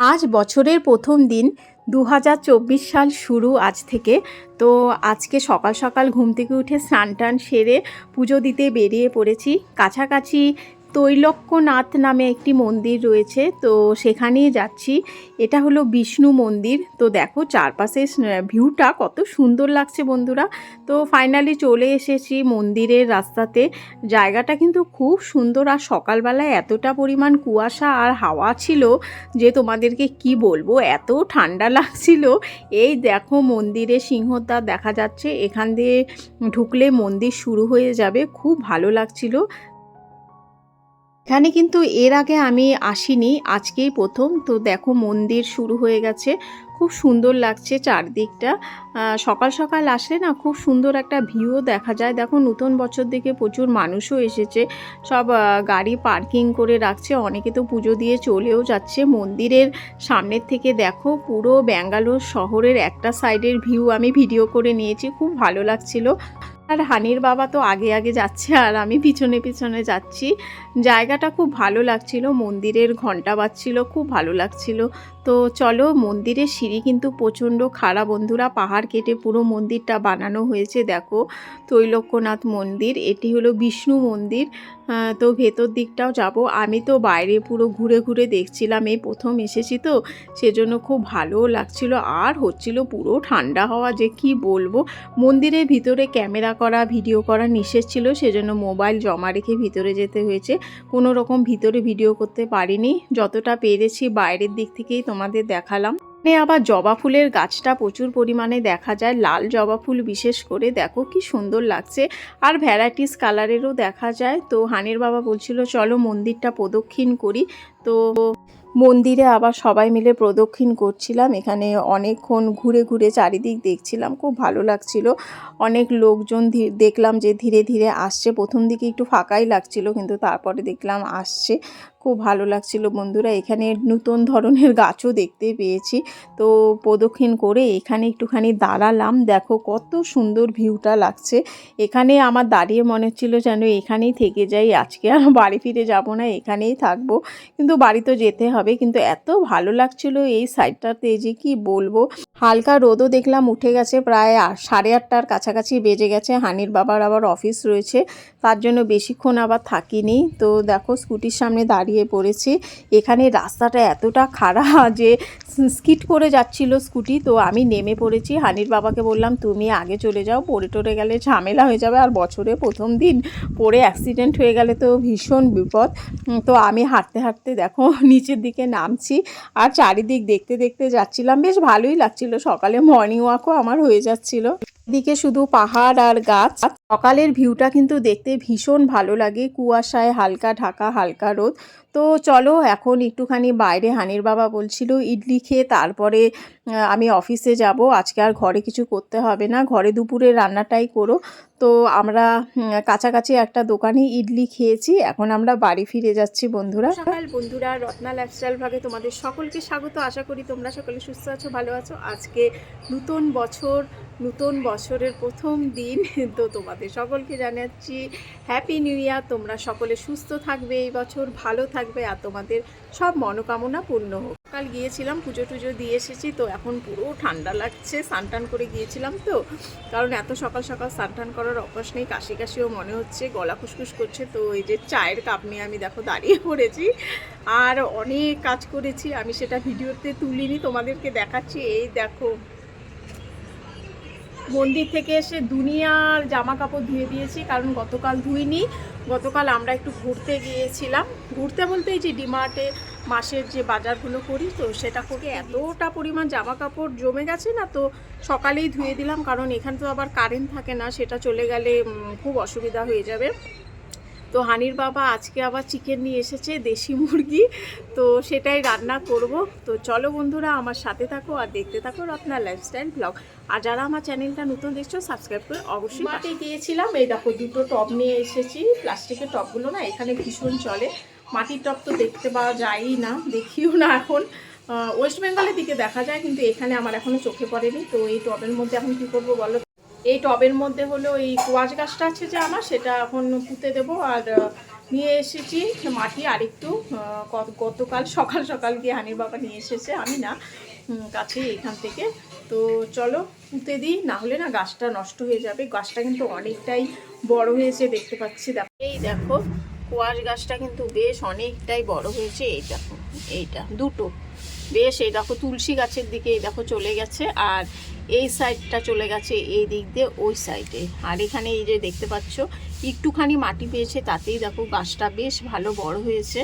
আজ বছরের প্রথম দিন দু হাজার চব্বিশ সাল শুরু আজ থেকে। তো আজকে সকাল সকাল ঘুম থেকে উঠে স্নান টান সেরে পুজো দিতে বেরিয়ে পড়েছি। কাছাকাছি তৈলক্যনাথ নামে একটি মন্দির রয়েছে, তো সেখানেই যাচ্ছি। এটা হলো বিষ্ণু মন্দির। তো দেখো চারপাশের ভিউটা কত সুন্দর লাগছে বন্ধুরা। তো ফাইনালি চলে এসেছি মন্দিরের রাস্তাতে। জায়গাটা কিন্তু খুব সুন্দর আর সকালবেলায় এতটা পরিমাণ কুয়াশা আর হাওয়া ছিল যে তোমাদেরকে কি বলব, এত ঠান্ডা লাগছিল। এই দেখো মন্দিরে সিংহদ্বার দেখা যাচ্ছে। এখান দিয়ে ঢুকলে মন্দির শুরু হয়ে যাবে। খুব ভালো লাগছিল। এখানে কিন্তু এর আগে আমি আসিনি, আজকেই প্রথম। তো দেখো মন্দির শুরু হয়ে গেছে, খুব সুন্দর লাগছে চারদিকটা। সকাল সকাল আসলে না খুব সুন্দর একটা ভিউও দেখা যায়। দেখো নতুন বছর দিকে প্রচুর মানুষও এসেছে, সব গাড়ি পার্কিং করে রাখছে। অনেকে তো পুজো দিয়ে চলেও যাচ্ছে। মন্দিরের সামনের থেকে দেখো পুরো ব্যাঙ্গালোর শহরের একটা সাইডের ভিউ আমি ভিডিও করে নিয়েছি, খুব ভালো লাগছিল। আর হানির বাবা তো আগে আগে যাচ্ছে আর আমি পিছনে পিছনে যাচ্ছি। জায়গাটা খুব ভালো লাগছিল, মন্দিরের ঘণ্টা বাজছিল, খুব ভালো লাগছিল। তো চলো, মন্দিরের সিঁড়ি কিন্তু প্রচণ্ড খারাপ বন্ধুরা, পাহাড় কেটে পুরো মন্দিরটা বানানো হয়েছে, দেখো। তৈলক্যনাথ মন্দির, এটি হলো বিষ্ণু মন্দির। তো ভেতর দিকটাও যাব। আমি তো বাইরে পুরো ঘুরে ঘুরে দেখছিলাম, এই প্রথম এসেছি তো, সেজন্য খুব ভালোও লাগছিল। আর হচ্ছিল পুরো ঠান্ডা হওয়া, যে কি বলব? মন্দিরের ভিতরে ক্যামেরা করা, ভিডিও করা নিষেধ ছিল, সেজন্য মোবাইল জমা রেখে ভিতরে যেতে হয়েছে। কোনো রকম ভিতরে ভিডিও করতে পারিনি। যতটা পেরেছি বাইরের দিক থেকেই তোমাদের দেখালাম। এখানে আবার জবা ফুলের গাছটা প্রচুর পরিমাণে দেখা যায়। লাল জবা ফুল বিশেষ করে। দেখো কি সুন্দর লাগছে। আর ভ্যারাইটিস কালারেরও দেখা যায়। তো হানের বাবা বলছিল, চলো মন্দিরটা প্রদক্ষিণ করি। তো মন্দিরে আবার সবাই মিলে প্রদক্ষিণ করছিলাম। এখানে অনেকক্ষণ ঘুরে ঘুরে চারিদিক দেখছিলাম। খুব ভালো লাগছিল। অনেক লোকজন দেখলাম যে ধীরে ধীরে আসছে। প্রথম দিকে একটু ফাঁকাই লাগছিল, কিন্তু তারপরে দেখলাম আসছে। খুব ভালো লাগছিল বন্ধুরা। এখানে নতুন ধরনের গাছও দেখতে পেয়েছি। তো প্রদক্ষিণ করে এখানে একটুখানি দাঁড়ালাম। দেখো কত সুন্দর ভিউটা লাগছে। এখানে আমার দাঁড়িয়ে মনে হচ্ছিল যেন এখানেই থেকে যাই। আজকে আর বাড়ি ফিরে যাব না, এখানেই থাকব। কিন্তু বাড়ি তো যেতে হবে। কিন্তু এত ভালো লাগছিল এই সাইডটাতে যে কি বলব? হালকা রোদও দেখলাম, উঠে গেছে প্রায় সাড়ে আটটার কাছাকাছি বেজে গেছে। হানির বাবার আবার অফিস রয়েছে, তার জন্য বেশিক্ষণ আবার থাকিনি। তো দেখো, স্কুটির সামনে দাঁড়িয়ে পড়েছি। এখানে রাস্তাটা এতটা খারাপ যে স্কিট করে যাচ্ছিল স্কুটি, তো আমি নেমে পড়েছি। হানির বাবাকে বললাম, তুমি আগে চলে যাও, পড়ে টরে গেলে ঝামেলা হয়ে যাবে, আর বছরে প্রথম দিন পড়ে অ্যাক্সিডেন্ট হয়ে গেলে তো ভীষণ বিপদ। তো আমি হাঁটতে হাঁটতে দেখো, নিচের দিকে নামছি। আর চারিদিক দেখতে দেখতে যাচ্ছিলাম, বেশ ভালোই লাগছিল। সকালে মর্নিং ওয়াকও আমার হয়ে যাচ্ছিল। দিকে শুধু পাহাড় আর গাছ। সকালের ভিউটা কিন্তু দেখতে ভীষণ ভালো লাগে। কুয়াশায় হালকা ঢাকা, হালকা রোদ। তো চলো, এখন একটুখানি বাইরে হানির বাবা বলছিল ইডলি খেয়ে তারপরে আমি অফিসে যাব। আজকে আর ঘরে কিছু করতে হবে না। ঘরে দুপুরে রান্নাটাই করো। তো আমরা কাছাকাছি একটা দোকানে ইডলি খেয়েছি। এখন আমরা বাড়ি ফিরে যাচ্ছি বন্ধুরা। সকাল বন্ধুরা, রত্না লাইফস্টাইল ভাগে তোমাদের সকলকে স্বাগত। আশা করি তোমরা সকলে সুস্থ আছো, ভালো আছো। আজকে নতুন বছর, নতুন বছরের প্রথম দিন। তো তোমাদের সকলকে জানাচ্ছি হ্যাপি নিউ ইয়ার তোমরা সকলে সুস্থ থাকবে এই বছর, ভালো থাকবে। আর তোমাদের সব মনোকামনা পূর্ণ হোক। সকাল গিয়েছিলাম, পুজো টুজো দিয়ে এসেছি, তো এখন পুরো ঠান্ডা লাগছে, স্নান করে গিয়েছিলাম তো। কারণ এত সকাল সকাল স্নান টান করার অভ্যাস নেই, কাশি কাশিও মনে হচ্ছে, গলা খুসখুস করছে, তো এই যে চায়ের কাপ নিয়ে আমি দেখো দাঁড়িয়ে পড়েছি। আর অনেক কাজ করেছি, আমি সেটা ভিডিওতে তুলিনি, তোমাদেরকে দেখাচ্ছি। এই দেখো, মন্দির থেকে এসে দুনিয়ার জামা কাপড় ধুয়ে দিয়েছি, কারণ গতকাল ধুইনি। গতকাল আমরা একটু ঘুরতে গিয়েছিলাম। ঘুরতে বলতে এই যে ডিমার্টে মাসের যে বাজারগুলো করি, তো সেটা করে এতটা পরিমাণ জামা কাপড় জমে গেছে না, তো সকালেই ধুয়ে দিলাম। কারণ এখানে তো আবার কারেন্ট থাকে না, সেটা চলে গেলে খুব অসুবিধা হয়ে যাবে। তো হানির বাবা আজকে আবার চিকেন নিয়ে এসেছে, দেশি মুরগি। তো সেটাই রান্না করব। তো চলো বন্ধুরা, আমার সাথে থাকো আর দেখতে থাকো রত্না লাইফস্টাইল ব্লগ আর যারা আমার চ্যানেলটা নতুন দেখছ সাবস্ক্রাইব করে অবশ্যই মাঠে গিয়েছিলাম, এই দেখো দুটো টব নিয়ে এসেছি। প্লাস্টিকের টবগুলো না এখানে ভীষণ চলে। মাটির টব তো দেখতে পাওয়া যায়ই না, দেখিও না এখন। ওয়েস্ট বেঙ্গলের দিকে দেখা যায়, কিন্তু এখানে আমার এখনও চোখে পড়েনি। তো এই টবের মধ্যে এখন কী করব বলো? এই টবের মধ্যে হলো এই কোয়াশ গাছটা আছে যে আমার, সেটা এখন পুঁতে দেবো। আর নিয়ে এসেছি মাটি আরেকটু গতকাল সকাল সকাল গিয়ে হানির বাবা নিয়ে এসেছে, আমি না কাছেই এখান থেকে। তো চলো পুঁতে দিই, না হলে না গাছটা নষ্ট হয়ে যাবে। গাছটা কিন্তু অনেকটাই বড় হয়েছে, দেখতে পাচ্ছি। দেখো, এই দেখো, কোয়াশ গাছটা কিন্তু বেশ অনেকটাই বড় হয়েছে। এই দেখো, এইটা, দুটো। বেশ, এই দেখো, তুলসী গাছের দিকে এই দেখো চলে গেছে। আর এই সাইডটা চলে গেছে এই দিক দিয়ে ওই সাইডে। আর এখানে এই যে দেখতে পাচ্ছ, একটুখানি মাটি পেয়েছে, তাতেই দেখো গাছটা বেশ ভালো বড় হয়েছে।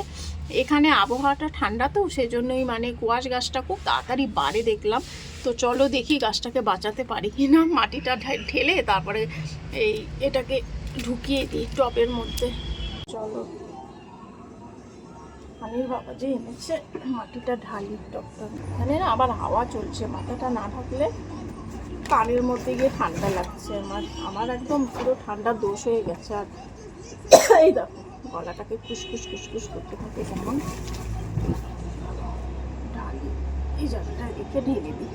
এখানে আবহাওয়াটা ঠান্ডা তো, সেজন্যই মানে কুয়াশ গাছটা খুব তাড়াতাড়ি বাড়ে দেখলাম। তো চলো দেখি গাছটাকে বাঁচাতে পারি কি না। মাটিটা ঢেলে তারপরে এই এটাকে ঢুকিয়ে দিই টবের মধ্যে। চলো। হানির বাবা যে এনেছে, মাটিটা ঢালি টপটা। এখানে আবার হাওয়া চলছে, মাথাটা না ঢাকলে কানের মধ্যে গিয়ে ঠান্ডা লাগছে। আমার আমার একদম পুরো ঠান্ডা দোষ হয়ে গেছে। আর এই দেখো, গলাটাকে খুসখুস খুসখুস করতে থাকে যেমন। এই ঢেলে দিই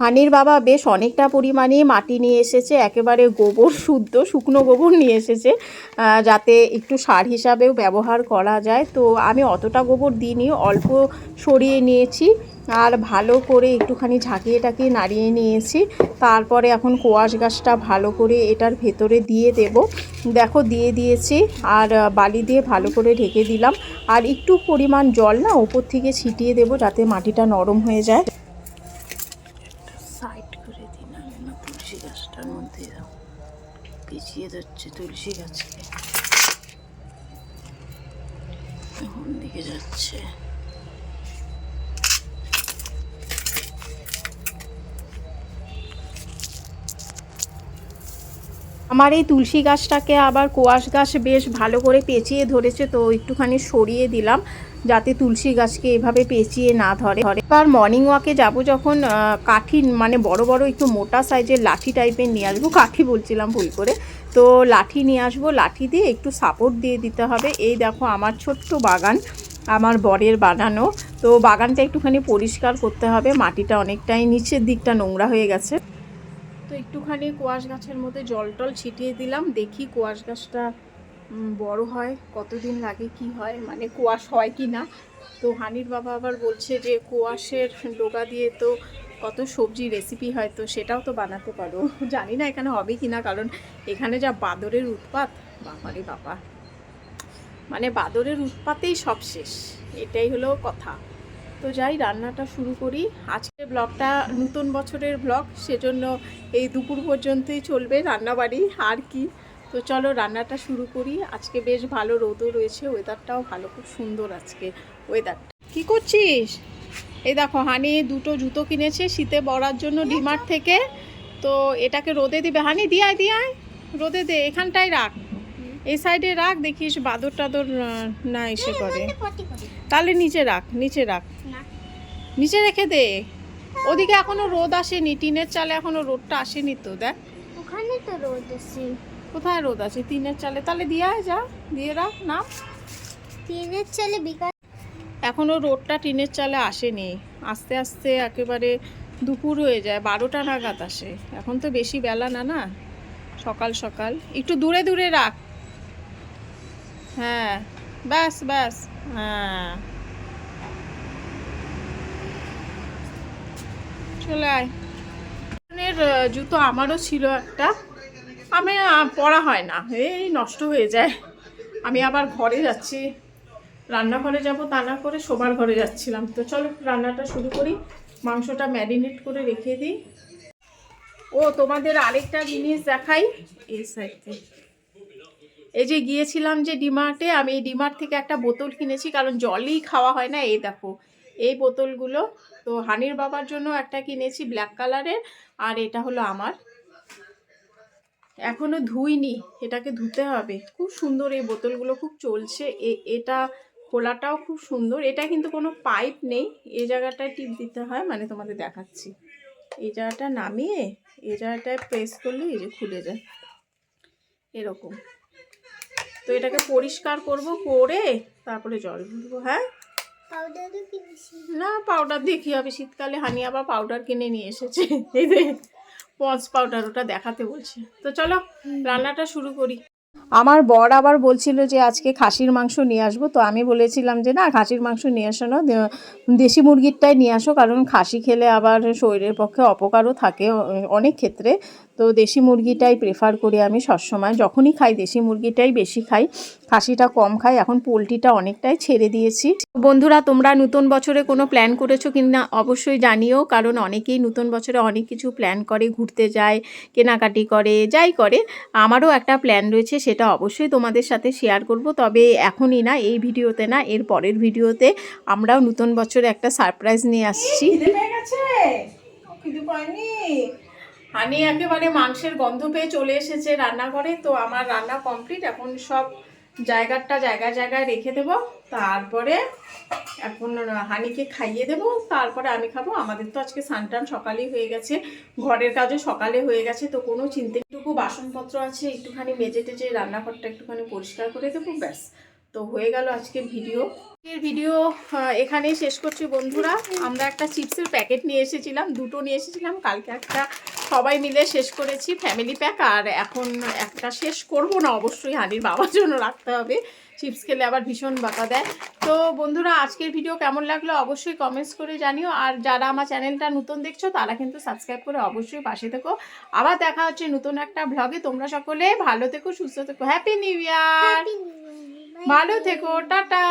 হানির বাবা বেশ অনেকটা পরিমাণে মাটি নিয়ে এসেছে, একেবারে গোবর শুদ্ধ, শুকনো গোবর নিয়ে এসেছে যাতে একটু সার হিসাবেও ব্যবহার করা যায়। তো আমি অতটা গোবর দিইনি, অল্প সরিয়ে নিয়েছি আর ভালো করে একটুখানি ঝাঁকিয়ে টাকিয়ে নাড়িয়ে নিয়েছি। তারপরে এখন কোয়াশ গাছটা ভালো করে এটার ভেতরে দিয়ে দেব। দেখো, দিয়ে দিয়েছি আর বালি দিয়ে ভালো করে ঢেকে দিলাম। আর একটু পরিমাণ জল না, ওপর থেকে ছিটিয়ে দেবো যাতে মাটিটা নরম হয়ে যায়। পিছিয়ে যাচ্ছে তুলসী গাছকে এখন দিকে যাচ্ছে। আমার এই তুলসী গাছটাকে আবার কোয়াশ গাছ বেশ ভালো করে পেঁচিয়ে ধরেছে, তো একটুখানি সরিয়ে দিলাম যাতে তুলসী গাছকে এভাবে পেঁচিয়ে না ধরে। ধরে। এবার মর্নিং ওয়াকে যাব যখন কাঠি মানে বড় বড় একটু মোটা সাইজের লাঠি টাইপের নিয়ে আসব, কাঠি বলছিলাম ভুল করে। তো লাঠি নিয়ে আসব, লাঠি দিয়ে একটু সাপোর্ট দিয়ে দিতে হবে। এই দেখো আমার ছোট্ট বাগান, আমার বরের বানানো। তো বাগানটা একটুখানি পরিষ্কার করতে হবে, মাটিটা অনেকটাই নিচের দিকটা নোংরা হয়ে গেছে। তো একটুখানি কোয়াশ গাছের মধ্যে জল টল ছিটিয়ে দিলাম। দেখি কোয়াশ গাছটা বড় হয়, কতদিন লাগে, কি হয় মানে কোয়াশ হয় কি না? তো হানির বাবা আবার বলছে যে, কোয়াশের ডোগা দিয়ে তো কত সবজি রেসিপি হয়, তো সেটাও তো বানাতে পারো। জানি না এখানে হবে কি না, কারণ এখানে যা বাদরের উৎপাত বাবারে বাবা। মানে বাদরের উৎপাতেই সব শেষ, এটাই হলো কথা। তো যাই রান্নাটা শুরু করি। আজকে ব্লগটা নতুন বছরের ব্লগ সেজন্য এই দুপুর পর্যন্তই চলবে রান্নাবাড়ি আর কি। তো চলো রান্নাটা শুরু করি। আজকে বেশ ভালো রোদও রয়েছে ওয়েদারটাও ভালো খুব সুন্দর আজকে ওয়েদারটা কি করছিস? এই দেখো হানি দুটো জুতো কিনেছে শীতে পরার জন্য ডিমার্ট থেকে। তো এটাকে রোদে দিবে। হানি দিয়ায় দিয়ায় রোদে দে এখানটায় রাখ। এই সাইডে রাখ দেখিস বাদর টাদর না এসে করে। তাহলে নিচে রাখ নিচে রাখ। নিচে রেখে দে। ওদিকে এখনও রোদ আসেনি টিনের চালে এখনও রোদটা আসেনি তো দেখ। ওখানে তো রোদ আছে। কোথায় রোদ আছে? টিনের চালে। তাহলে দিয়ে যা দিয়ে রাখ না টিনের চালে বিকাল এখনও রোদটা টিনের চালে আসেনি। আস্তে আস্তে একেবারে দুপুর হয়ে যায় বারোটা নাগাদ আসে। এখন তো বেশি বেলা না না? সকাল সকাল। একটু দূরে দূরে রাখ। হ্যাঁ ব্যাস ব্যাস। হ্যাঁ। চলে আয়। ধরনের, জুতো আমারও ছিল একটা। আমি পরা হয় না। এই নষ্ট হয়ে যায়। আমি আবার ঘরে যাচ্ছি। রান্নাঘরে যাব তা না করে শোবার ঘরে যাচ্ছিলাম। তো চলো রান্নাটা শুরু করি। মাংসটা ম্যারিনেট করে রেখে দিই। ও তোমাদের আরেকটা জিনিস দেখাই। এই সাইডে। এই যে গিয়েছিলাম যে ডিমার্টে আমি এই ডিমার্ট থেকে একটা বোতল কিনেছি কারণ জলই খাওয়া হয় না। এই দেখো এই বোতলগুলো। তো হানির বাবার জন্য একটা কিনেছি ব্ল্যাক কালারের আর এটা হলো আমার। এখনও ধুইনি, এটাকে ধুতে হবে। খুব সুন্দর এই বোতলগুলো খুব চলছে। এ- এটা খোলাটাও খুব সুন্দর। এটা কিন্তু কোনো পাইপ নেই। এই জায়গাটায় টিপ দিতে হয় মানে তোমাদের দেখাচ্ছি। এই জায়গাটা নামিয়ে এই জায়গাটায় প্রেস করলে এই যে খুলে যায়। এরকম। তো এটাকে পরিষ্কার করব, করে তারপরে জল ঢুলবো হ্যাঁ? না পাউডার দিয়ে কী হবে শীতকালে হানি আবার পাউডার কিনে নিয়ে এসেছে। এই যে পন্স পাউডার ওটা দেখাতে বলছে। তো চলো রান্নাটা শুরু করি। আমার বর আবার বলছিল যে আজকে খাসির মাংস নিয়ে আসব। তো আমি বলেছিলাম যে না খাসির মাংস নিয়ে আসো না। দেশি মুরগিরটাই নিয়ে আসো। কারণ খাসি খেলে আবার শরীরের পক্ষে অপকারও থাকে অনেক ক্ষেত্রে। তো দেশি মুরগিটাই প্রেফার করি আমি সবসময়। যখনই খাই দেশি মুরগিটাই বেশি খাই। খাসিটা কম খাই। এখন পোলট্রিটা অনেকটাই ছেড়ে দিয়েছি। বন্ধুরা, তোমরা নতুন বছরে কোনো প্ল্যান করেছ কি না অবশ্যই জানিও, কারণ অনেকেই নতুন বছরে অনেক কিছু প্ল্যান করে, ঘুরতে যায়, কেনাকাটি করে, যাই করে। আমারও একটা প্ল্যান রয়েছে, সেটা অবশ্যই তোমাদের সাথে শেয়ার করব। তবে এখনই না, এই ভিডিওতে না, এর পরের ভিডিওতে আমরাও নতুন বছরে একটা সারপ্রাইজ নিয়ে আসছি। হানি একেবারে মাংসের গন্ধ পেয়ে চলে এসেছে রান্নাঘরে, তো আমার রান্না কমপ্লিট। এখন সব জায়গাটা জায়গায় জায়গায় রেখে দেব। তারপরে এখন হানিকে খাইয়ে দেব। তারপরে আমি খাব। আমাদের তো আজকে সানটান সকালেই হয়ে গেছে। ঘরের কাজও সকালে হয়ে গেছে, তো কোনো চিন্তা একটুকু বাসনপত্র আছে, একটুখানি মেজে টেজে রান্নাঘরটা একটুখানি পরিষ্কার করে দেবো, ব্যাস। তো হয়ে গেল আজকে ভিডিও। আজকের ভিডিও এখানেই শেষ করছি বন্ধুরা। আমরা একটা চিপসের প্যাকেট নিয়ে এসেছিলাম, দুটো নিয়ে এসেছিলাম। কালকে একটা সবাই মিলে শেষ করেছি ফ্যামিলি প্যাক আর এখন একটা শেষ করব না অবশ্যই হানির বাবার জন্য রাখতে হবে। চিপস খেলে আবার ভীষণ বাঁকা দেয়। তো বন্ধুরা আজকের ভিডিও কেমন লাগল অবশ্যই কমেন্টস করে জানিও আর যারা আমার চ্যানেলটা নতুন দেখছ তারা কিন্তু সাবস্ক্রাইব করে অবশ্যই পাশে থেকো। আবার দেখা হচ্ছে নতুন একটা ব্লগে তোমরা সকলে ভালো থেকো সুস্থ থেকো। হ্যাপি নিউ ইয়ার ভালো থেকো টাটা!